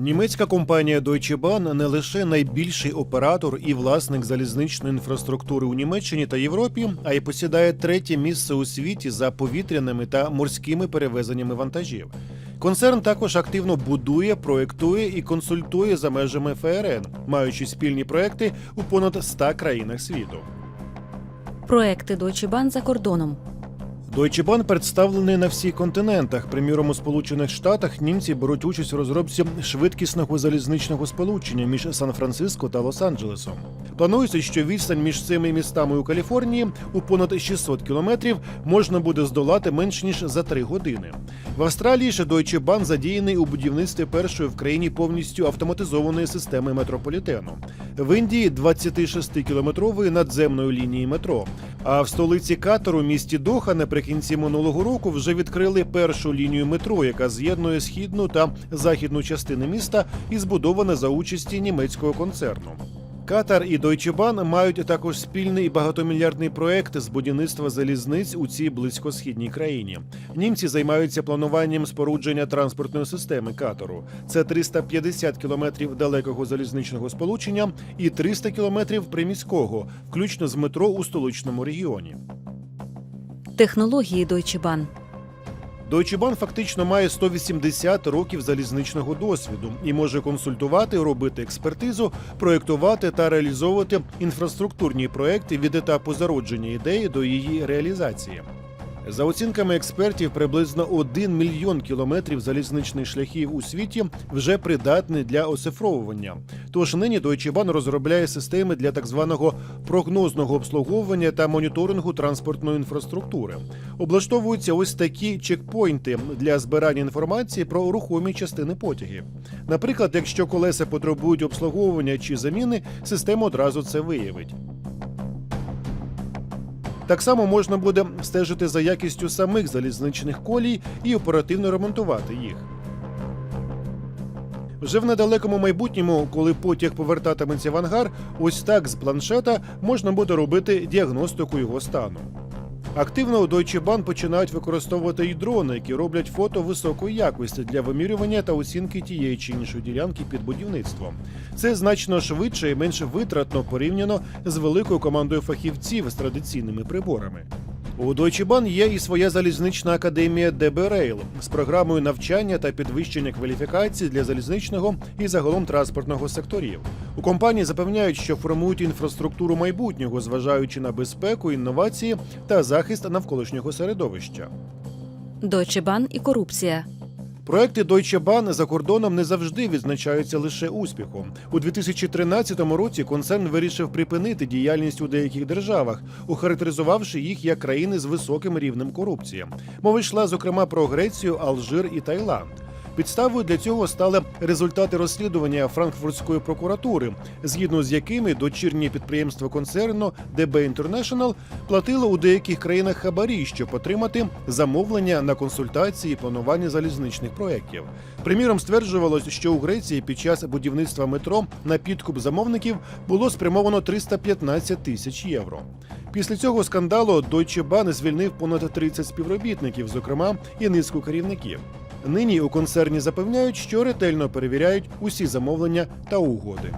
Німецька компанія Deutsche Bahn не лише найбільший оператор і власник залізничної інфраструктури у Німеччині та Європі, а й посідає третє місце у світі за повітряними та морськими перевезеннями вантажів. Концерн також активно будує, проєктує і консультує за межами ФРН, маючи спільні проекти у понад 100 країнах світу. Проекти Deutsche Bahn за кордоном. Deutsche Bahn представлений на всіх континентах. Приміром, у Сполучених Штатах німці беруть участь у розробці швидкісного залізничного сполучення між Сан-Франциско та Лос-Анджелесом. Планується, що відстань між цими містами у Каліфорнії у понад 600 кілометрів можна буде здолати менш ніж за три години. В Австралії ж Deutsche Bahn задіяний у будівництві першої в країні повністю автоматизованої системи метрополітену. В Індії 26-кілометрової надземної лінії метро. А в столиці Катару, місті Доха, наприкінці минулого року вже відкрили першу лінію метро, яка з'єднує східну та західну частини міста і збудована за участі німецького концерну. Катар і Deutsche мають також спільний багатомільярдний проект з будівництва залізниць у цій близькосхідній країні. Німці займаються плануванням спорудження транспортної системи Катару. Це 350 кілометрів далекого залізничного сполучення і 300 кілометрів приміського, включно з метро у столичному регіоні. Технології Deutsche Bahn. Deutsche Bahn фактично має 180 років залізничного досвіду і може консультувати, робити експертизу, проєктувати та реалізовувати інфраструктурні проекти від етапу зародження ідеї до її реалізації. За оцінками експертів, приблизно 1 мільйон кілометрів залізничних шляхів у світі вже придатні для оцифровування. Тож нині Deutsche Bahn розробляє системи для так званого прогнозного обслуговування та моніторингу транспортної інфраструктури. Облаштовуються ось такі чекпойнти для збирання інформації про рухомі частини потягів. Наприклад, якщо колеса потребують обслуговування чи заміни, система одразу це виявить. Так само можна буде стежити за якістю самих залізничних колій і оперативно ремонтувати їх. Вже в недалекому майбутньому, коли потяг повертатиметься в ангар, ось так з планшета можна буде робити діагностику його стану. Активно у Deutsche Bahn починають використовувати і дрони, які роблять фото високої якості для вимірювання та оцінки тієї чи іншої ділянки під будівництвом. Це значно швидше і менш витратно порівняно з великою командою фахівців з традиційними приборами. У Deutsche Bahn є і своя залізнична академія DB Rail з програмою навчання та підвищення кваліфікації для залізничного і загалом транспортного секторів. У компанії запевняють, що формують інфраструктуру майбутнього, зважаючи на безпеку, інновації та захист навколишнього середовища. Deutsche Bahn і корупція. Проекти Deutsche Bahn за кордоном не завжди відзначаються лише успіхом. У 2013 році концерн вирішив припинити діяльність у деяких державах, охарактеризувавши їх як країни з високим рівнем корупції. Мова йшла зокрема про Грецію, Алжир і Таїланд. Підставою для цього стали результати розслідування Франкфуртської прокуратури, згідно з якими дочірні підприємства концерну DB International платило у деяких країнах хабарі, щоб отримати замовлення на консультації і планування залізничних проєктів. Приміром, стверджувалось, що у Греції під час будівництва метро на підкуп замовників було спрямовано 315 тисяч євро. Після цього скандалу Deutsche Bahn звільнив понад 30 співробітників, зокрема і низку керівників. Нині у концерні запевняють, що ретельно перевіряють усі замовлення та угоди.